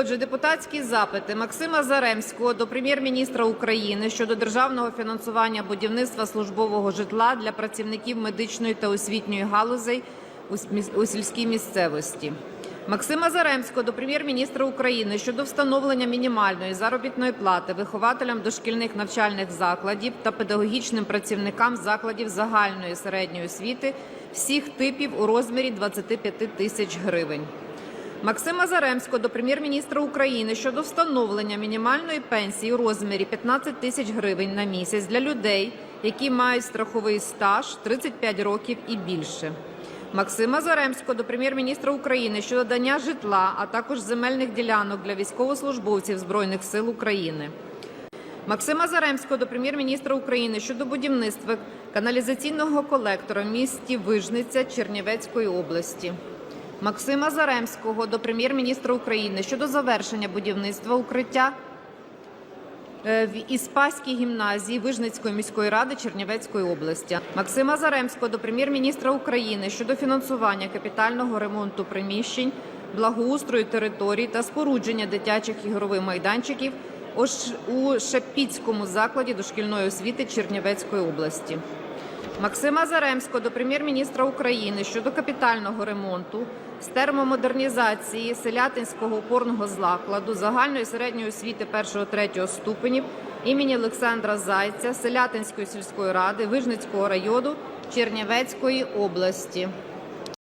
Отже, депутатські запити Максима Заремського до прем'єр-міністра України щодо державного фінансування будівництва службового житла для працівників медичної та освітньої галузей у сільській місцевості. Максима Заремського до прем'єр-міністра України щодо встановлення мінімальної заробітної плати вихователям дошкільних навчальних закладів та педагогічним працівникам закладів загальної середньої освіти всіх типів у розмірі 25 тисяч гривень. Максима Заремського до прем'єр-міністра України щодо встановлення мінімальної пенсії у розмірі 15 тисяч гривень на місяць для людей, які мають страховий стаж 35 років і більше. Максима Заремського до прем'єр-міністра України щодо дання житла, а також земельних ділянок для військовослужбовців Збройних сил України. Максима Заремського до прем'єр-міністра України щодо будівництва каналізаційного колектора в місті Вижниця Чернівецької області. Максима Заремського до прем'єр-міністра України щодо завершення будівництва укриття е, в Іспаській гімназії Вижницької міської ради Чернівецької області. Максима Заремського до прем'єр-міністра України щодо фінансування капітального ремонту приміщень, благоустрою територій та спорудження дитячих ігрових майданчиків у у Шепіцькому закладі дошкільної освіти Чернівецької області. Максима Заремського до прем'єр-міністра України щодо капітального ремонту з термомодернізації селятинського опорного закладу загальної середньої освіти 1-3 ступенів імені Олександра Зайця Селятинської сільської ради Вижницького району Чернівецької області.